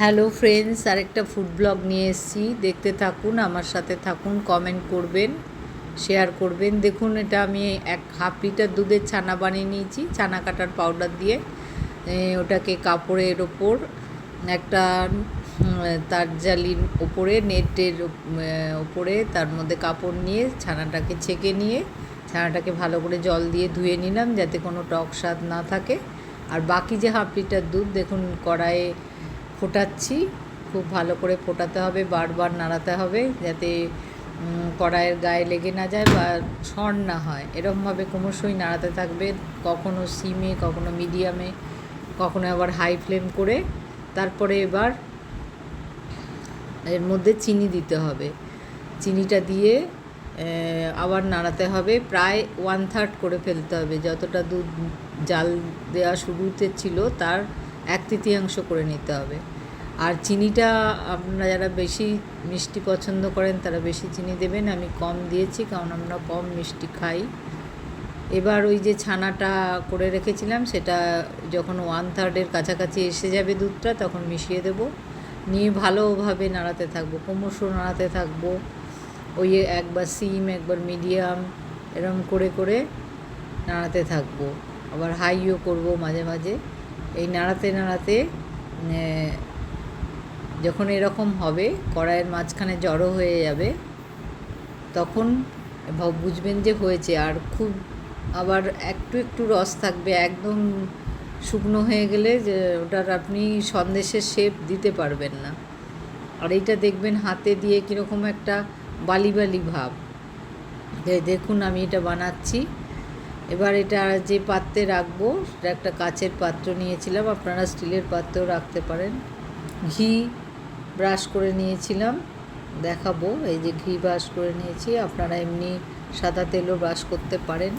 Hello friends আরেকটা food blog নিয়ে এসেছি। দেখতে থাকুন, আমার সাথে থাকুন কমেন্ট করবেন শেয়ার করবেন। দেখুন, এটা আমি এক হাফ লিটার দুধের ছানা বানিয়ে নিয়েছি, ছানা কাটার পাউডার দিয়ে। ওটাকে কাপড়ের ওপর একটা তার জালির ওপরে, নেটের ওপরে তার মধ্যে কাপড় নিয়ে ছানাটাকে ছেঁকে নিয়ে, ছানাটাকে ভালো করে জল দিয়ে ধুয়ে নিলাম যাতে কোনো টক স্বাদ না থাকে। আর বাকি যে হাফ লিটার দুধ, দেখুন, কড়াইয়ে ফোটাচ্ছি। খুব ভালো করে ফোটাতে হবে, বারবার নাড়াতে হবে যাতে কড়াইয়ের গায়ে লেগে না যায় বা সর না হয়। এরকমভাবে ক্রমশই নাড়াতে থাকবে, কখনো সিমে, কখনো মিডিয়ামে, কখনো আবার হাই ফ্লেম করে। তারপরে এবার এর মধ্যে চিনি দিতে হবে। চিনিটা দিয়ে আবার নাড়াতে হবে। প্রায় ওয়ান থার্ড করে ফেলতে হবে। যতটা দুধ জাল দেওয়া শুরুতে ছিল, তার এক তৃতীয়াংশ করে নিতে হবে। আর চিনিটা আপনারা যারা বেশি মিষ্টি পছন্দ করেন, তারা বেশি চিনি দেবেন। আমি কম দিয়েছি, কারণ আমরা কম মিষ্টি খাই। এবার ওই যে ছানাটা করে রেখেছিলাম, সেটা যখন ওয়ান থার্ডের কাছাকাছি এসে যাবে দুধটা, তখন মিশিয়ে দেব। নিয়ে ভালোভাবে নাড়াতে থাকব, ক্রমশ নাড়াতে থাকব। ওই একবার সিম, একবার মিডিয়াম, এরম করে করে নাড়াতে থাকব। আবার হাইও করব মাঝে মাঝে। এই নাড়াতে নাড়াতে যখন এরকম হবে, কড়াইয়ের মাঝখানে জড়ো হয়ে যাবে, তখন বুঝবেন যে হয়েছে। আর খুব আবার একটু একটু রস থাকবে, একদম শুকনো হয়ে গেলে যে ওটার আপনি সন্দেশের শেপ দিতে পারবেন না। আর এইটা দেখবেন হাতে দিয়ে কীরকম একটা বালি বালি ভাব। দেখুন আমি এটা বানাচ্ছি। এবার এটা যে পাত্রে রাখব, সেটা একটা কাচের পাত্র নিয়েছিলাম। আপনারা স্টিলের পাত্রেও রাখতে পারেন। ঘি ব্রাশ করে নিয়েছিলাম। দেখাবো, এই যে ঘি ব্রাশ করে নিয়েছি। আপনারা এমনি সাদা তেলও ব্রাশ করতে পারেন।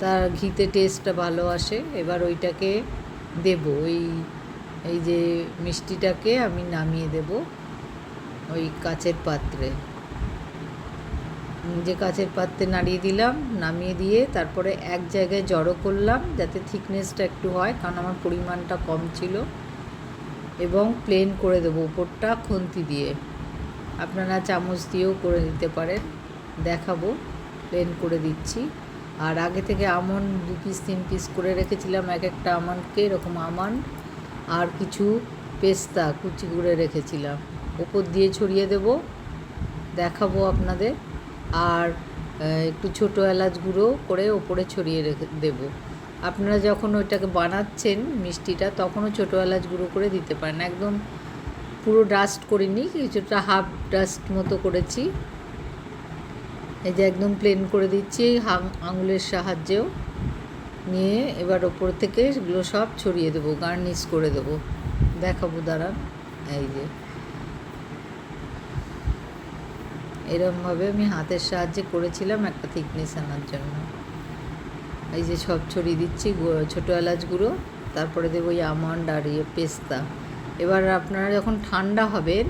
তার ঘিতে টেস্টটা ভালো আসে। এবার ওইটাকে দেব। ওই, এই যে মিষ্টিটাকে আমি নামিয়ে দেব ওই কাচের পাত্রে। যে কাচের পাত্রে নাড়িয়ে দিলাম, নামিয়ে দিয়ে তারপরে এক জায়গায় জড়ো করলাম যাতে থিকনেসটা একটু হয়, কারণ আমার পরিমাণটা কম ছিল। এবং প্লেন করে দেবো উপরটা খুন্তি দিয়ে। আপনারা চামচ দিয়েও করে দিতে পারেন। দেখাবো প্লেন করে দিচ্ছি। আর আগে থেকে আমন্ড দু পিস তিন পিস করে রেখেছিলাম, এক একটা আমন্ডকে এরকম আমন্ড আর কিছু পেস্তা কুচি করে রেখেছিলাম। ওপর দিয়ে ছড়িয়ে দেব। দেখাবো আপনাদের। আর একটু ছোটো এলাচ গুঁড়ো করে ওপরে ছড়িয়ে রেখে দেবো। আপনারা যখন ওইটাকে বানাচ্ছেন মিষ্টিটা, তখনও ছোটো এলাচ গুঁড়ো করে দিতে পারেন। একদম পুরো ডাস্ট করিনি, কিছুটা হাফ ডাস্ট মতো করেছি। এই যে একদম প্লেন করে দিচ্ছি হাং- আঙুলের সাহায্যেও। নিয়ে এবার ওপর থেকে এগুলো সব ছড়িয়ে দেবো গার্নিশ করে দেবো। দেখাবো দাঁড়ান, এই যে। এরমভাবে আমি হাতের সাহায্যে করেছিলাম একটা থিকনেস আনার জন্য। এই যে সব ছড়িয়ে দিচ্ছি ছোটো এলাচ গুঁড়ো, তারপরে দেবো ওই আমন্ড আর ইয়ে পেস্তা। এবার আপনারা যখন ঠান্ডা হবেন,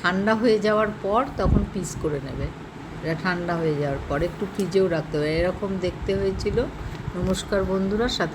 ঠান্ডা হয়ে যাওয়ার পর তখন পিস করে নেবে এটা ঠান্ডা হয়ে যাওয়ার পর, একটু ফ্রিজেও রাখতে হবে। এরকম দেখতে হয়েছিল। নমস্কার বন্ধুরা, সাথে